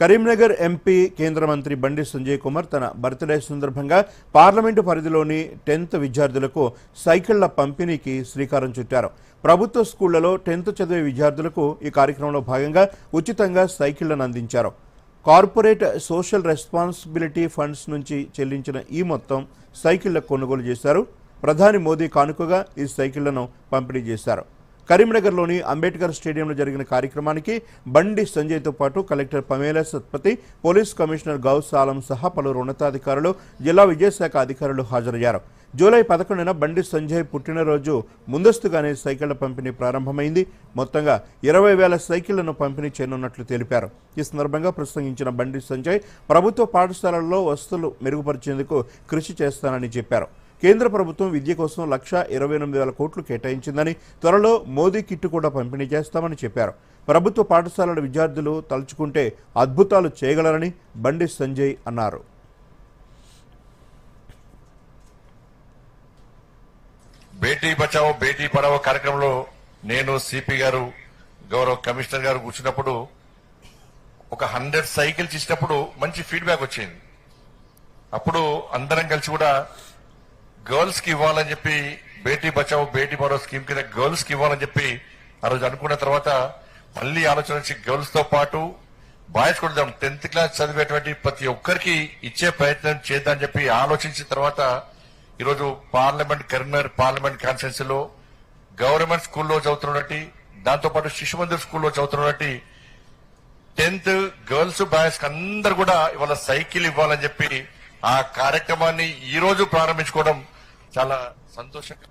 Karimnagar MP కేంద్ర మంత్రి బండి సంజయ్ కుమార్ తన బర్త్డే సందర్భంగా పార్లమెంటు పరిధిలోని టెన్త్ విద్యార్థులకు సైకిళ్ళ పంపిణీకి శ్రీకారం చుట్టారు. ప్రభుత్వ స్కూళ్ళలో టెన్త్ చదివే విద్యార్థులకు ఈ కార్యక్రమంలో భాగంగా ఉచితంగా సైకిళ్ళను అందించారు. కార్పొరేట్ సోషల్ రెస్పాన్సిబిలిటీ ఫండ్స్ నుంచి చెల్లించిన ఈ మొత్తం సైకిళ్ళ కొనుగోలు చేశారు. ప్రధాని మోదీ కానుకగా ఈ సైకిళ్ళను పంపిణీ చేశారు. కరీంనగర్లోని అంబేద్కర్ స్టేడియంలో జరిగిన కార్యక్రమానికి బండి సంజయ్తో పాటు collector Pamela Satpathy police commissioner Ghouse Alam సహా పలువురు ఉన్నతాధికారులు జిల్లా విద్యాశాఖ అధికారులు హాజరయ్యారు. జూలై పదకొండున బండి సంజయ్ పుట్టినరోజు ముందస్తుగానే సైకిళ్ళ పంపిణీ ప్రారంభమైంది. మొత్తంగా ఇరవై వేల సైకిళ్ళను పంపిణీ చేయనున్నట్లు తెలిపారు. ఈ సందర్భంగా ప్రసంగించిన బండి సంజయ్ ప్రభుత్వ పాఠశాలల్లో వసతులు మెరుగుపరిచేందుకు కృషి చేస్తానని చెప్పారు. కేంద్ర ప్రభుత్వం విద్య కోసం లక్ష ఇరవై ఎనిమిది వేల కోట్లు కేటాయించిందని త్వరలో మోదీ కిట్టు కూడా పంపిణీ చేస్తామని చెప్పారు. ప్రభుత్వ పాఠశాలల విద్యార్థులు తలుచుకుంటే అద్భుతాలు చేయగలరని బండి సంజయ్ అన్నారు. బేటీ బచావో బేటీ పడావో కార్యక్రమంలో నేను సిపి గారు గౌరవ కమిషనర్ గారు కూర్చున్నప్పుడు ఒక హండ్రెడ్ సైకిల్స్ ఇచ్చినప్పుడు మంచి ఫీడ్బ్యాక్ వచ్చింది. అప్పుడు అందరం కలిసి కూడా గర్ల్స్కి ఇవ్వాలని చెప్పి బేటీ బచావో బేటీ మరో స్కీమ్ కింద గర్ల్స్కి ఇవ్వాలని చెప్పి ఆ రోజు అనుకున్న తర్వాత మళ్ళీ ఆలోచన గర్ల్స్తో పాటు బాయ్స్ కూడా టెన్త్ క్లాస్ చదివేటువంటి ప్రతి ఒక్కరికి ఇచ్చే ప్రయత్నం చేద్దామని చెప్పి ఆలోచించిన తర్వాత ఈరోజు పార్లమెంట్ కరీంనగర్ పార్లమెంట్ కాన్స్టిట్యున్సీలో గవర్నమెంట్ స్కూల్లో చదువుతున్నటువంటి దాంతో పాటు శిశు మందిర్ స్కూల్లో చదువుతున్నటువంటి టెన్త్ గర్ల్స్ బాయ్స్ అందరు కూడా ఇవాళ సైకిల్ ఇవ్వాలని చెప్పి ఆ కార్యక్రమాన్ని ఈ రోజు ప్రారంభించుకోవడం చాలా సంతోషంగా